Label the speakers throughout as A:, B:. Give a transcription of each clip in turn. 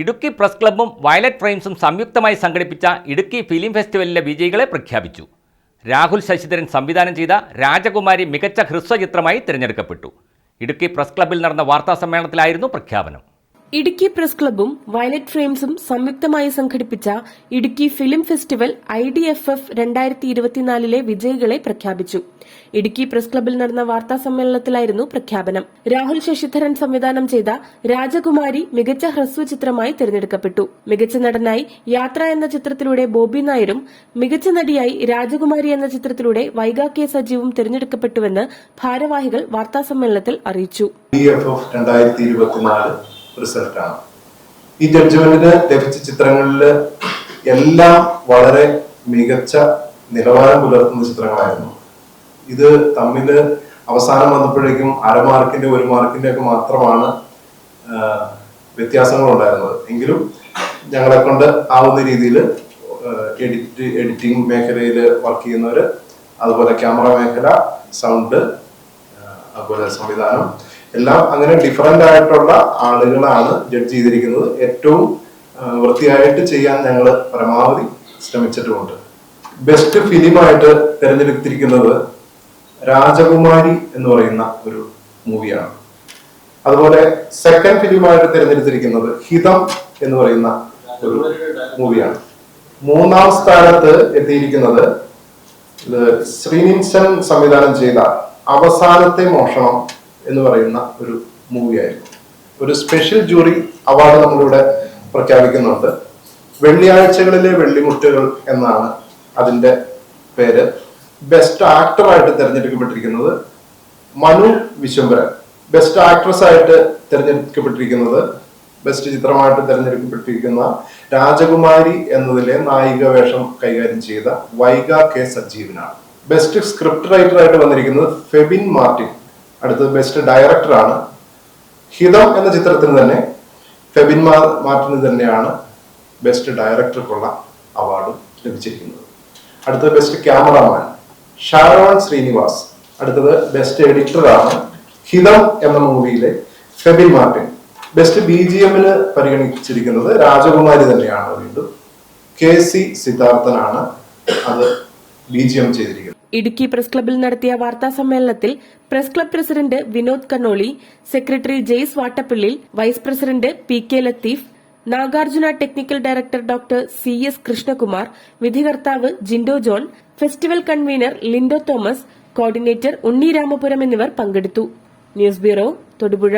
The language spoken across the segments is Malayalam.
A: ഇടുക്കി പ്രസ് ക്ലബ്ബും വയലറ്റ് ഫ്രെയിംസും സംയുക്തമായി സംഘടിപ്പിച്ച ഇടുക്കി ഫിലിം ഫെസ്റ്റിവലിലെ വിജയികളെ പ്രഖ്യാപിച്ചു. രാഹുൽ ശശിധരൻ സംവിധാനം ചെയ്ത രാജകുമാരി മികച്ച ഹ്രസ്വചിത്രമായി തിരഞ്ഞെടുക്കപ്പെട്ടു. ഇടുക്കി പ്രസ് ക്ലബ്ബിൽ നടന്ന വാർത്താ സമ്മേളനത്തിലായിരുന്നു പ്രഖ്യാപനം.
B: ഇടുക്കി പ്രസ് ക്ലബ്ബും വയലറ്റ് ഫ്രെയിംസും സംയുക്തമായി സംഘടിപ്പിച്ച Idukki film festival I D F F രണ്ടായിരത്തി ഇരുപത്തിനാലിലെ വിജയികളെ പ്രഖ്യാപിച്ചു. ഇടുക്കി പ്രസ് ക്ലബ്ബിൽ നടന്ന വാർത്താ സമ്മേളനത്തിലായിരുന്നു പ്രഖ്യാപനം. രാഹുൽ ശശിധരൻ സംവിധാനം ചെയ്ത രാജകുമാരി മികച്ച ഹ്രസ്വ ചിത്രമായി തിരഞ്ഞെടുക്കപ്പെട്ടു. മികച്ച നടനായി യാത്ര എന്ന ചിത്രത്തിലൂടെ ബോബി നായരും മികച്ച നടിയായി രാജകുമാരി എന്ന ചിത്രത്തിലൂടെ വൈഗ കെ സജീവും തിരഞ്ഞെടുക്കപ്പെട്ടുവെന്ന് ഭാരവാഹികൾ
C: വാർത്താ സമ്മേളനത്തിൽ അറിയിച്ചു. റിസൾട്ടാണ് ഈ ജഡ്ജ്മെന്റിന് ലഭിച്ച ചിത്രങ്ങളിൽ എല്ലാം വളരെ മികച്ച നിലവാരം പുലർത്തുന്ന ചിത്രങ്ങളായിരുന്നു. ഇത് തമ്മിൽ അവസാനം വന്നപ്പോഴേക്കും അരമാർക്കിന്റെ ഒരു മാർക്കിന്റെ ഒക്കെ മാത്രമാണ് വ്യത്യാസങ്ങൾ ഉണ്ടായിരുന്നത് എങ്കിലും ഞങ്ങളെ കൊണ്ട് ആവുന്ന രീതിയിൽ എഡിറ്റ് എഡിറ്റിംഗ് മേഖലയിൽ വർക്ക് ചെയ്യുന്നവർ അതുപോലെ ക്യാമറ മേഖല സൗണ്ട് അതുപോലെ സംവിധാനം എല്ലാം അങ്ങനെ ഡിഫറെന്റ് ആയിട്ടുള്ള ആളുകളാണ് ജഡ്ജ് ചെയ്തിരിക്കുന്നത്. ഏറ്റവും വൃത്തിയായിട്ട് ചെയ്യാൻ ഞങ്ങൾ പരമാവധി ശ്രമിച്ചിട്ടുമുണ്ട്. ബെസ്റ്റ് ഫിലിമായിട്ട് തിരഞ്ഞെടുത്തിരിക്കുന്നത് രാജകുമാരി എന്ന് പറയുന്ന ഒരു മൂവിയാണ് അതുപോലെ സെക്കൻഡ് ഫിലിമായിട്ട് തിരഞ്ഞെടുത്തിരിക്കുന്നത് ഹിതം എന്ന് പറയുന്ന ഒരു മൂവിയാണ് മൂന്നാം സ്ഥാനത്ത് എത്തിയിരിക്കുന്നത് ശ്രീനിൻസൻ സംവിധാനം ചെയ്ത അവസാനത്തെ മോഷണം എന്ന് പറയുന്ന ഒരു മൂവിയായിരുന്നു ഒരു സ്പെഷ്യൽ ജൂറി അവാർഡ് നമ്മളിവിടെ പ്രഖ്യാപിക്കുന്നുണ്ട്. വെള്ളിയാഴ്ചകളിലെ വെള്ളിമുട്ടുകൾ എന്നാണ് അതിന്റെ പേര്. ബെസ്റ്റ് ആക്ടറായിട്ട് തിരഞ്ഞെടുക്കപ്പെട്ടിരിക്കുന്നത് മനു വിശ്വംഭരൻ. ബെസ്റ്റ് ആക്ട്രസ് ആയിട്ട് തിരഞ്ഞെടുക്കപ്പെട്ടിരിക്കുന്നത് ബെസ്റ്റ് ചിത്രമായിട്ട് തിരഞ്ഞെടുക്കപ്പെട്ടിരിക്കുന്ന രാജകുമാരി എന്നതിലെ നായിക വേഷം കൈകാര്യം ചെയ്ത വൈഗ കെ സജീവനാണ്. ബെസ്റ്റ് സ്ക്രിപ്റ്റ് റൈറ്റർ ആയിട്ട് വന്നിരിക്കുന്നത് ഫെബിൻ മാർട്ടിൻ. അടുത്തത് ബെസ്റ്റ് ഡയറക്ടറാണ് ഹിതം എന്ന ചിത്രത്തിന് തന്നെ ഫെബിൻ മാർ മാർട്ടിന് തന്നെയാണ് ബെസ്റ്റ് ഡയറക്ടർക്കുള്ള അവാർഡ് ലഭിച്ചിരിക്കുന്നത്. അടുത്തത് ബെസ്റ്റ് ക്യാമറാമാൻ ഷാരോൺ ശ്രീനിവാസ്. അടുത്തത് ബെസ്റ്റ് എഡിറ്ററാണ് ഹിതം എന്ന മൂവിയിലെ Febin Martin. Best B G എമ്മിന് പരിഗണിച്ചിരിക്കുന്നത് രാജകുമാരി തന്നെയാണ്. വീണ്ടും കെ സി സിദ്ധാർത്ഥനാണ് അത് ബി ജി എം ചെയ്തിരിക്കുന്നത്.
B: ഇടുക്കി പ്രസ് ക്ലബ്ബിൽ നടത്തിയ വാർത്താ സമ്മേളനത്തിൽ press club president Vinod Kannoli secretary Jais Vattappallil vice president P K Latheef Nagarjuna technical director doctor C S Krishnakumar വിധികർത്താവ് Jindo John festival convener Lindo Thomas coordinator Unni Ramapuram എന്നിവർ പങ്കെടുത്തു. News bureau Thodupuzha.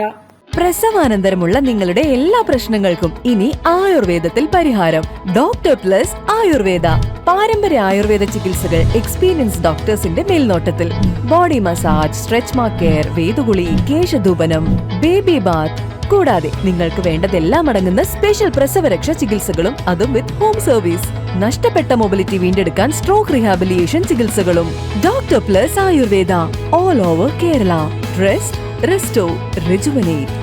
D: പ്രസവാനന്തരമുള്ള നിങ്ങളുടെ എല്ലാ പ്രശ്നങ്ങൾക്കും ഇനി ആയുർവേദത്തിൽ പരിഹാരം. Doctor plus Ayurveda. പാരമ്പര്യ ആയുർവേദ ചികിത്സകൾ എക്സ്പീരിയൻസ് ഡോക്ടേഴ്സിന്റെ മേൽനോട്ടത്തിൽ. Body massage stretch mark care വേദുകുളി കേശധൂപനം ബേബി ബാത്ത് കൂടാതെ നിങ്ങൾക്ക് വേണ്ടതെല്ലാം അടങ്ങുന്ന സ്പെഷ്യൽ പ്രസവരക്ഷ ചികിത്സകളും അതും വിത്ത് ഹോം സർവീസ് നഷ്ടപ്പെട്ട മൊബിലിറ്റി വീണ്ടെടുക്കാൻ സ്ട്രോക്ക് റീഹാബിലിയേഷൻ ചികിത്സകളും. Doctor plus Ayurveda. All over Kerala rest restore rejuvenate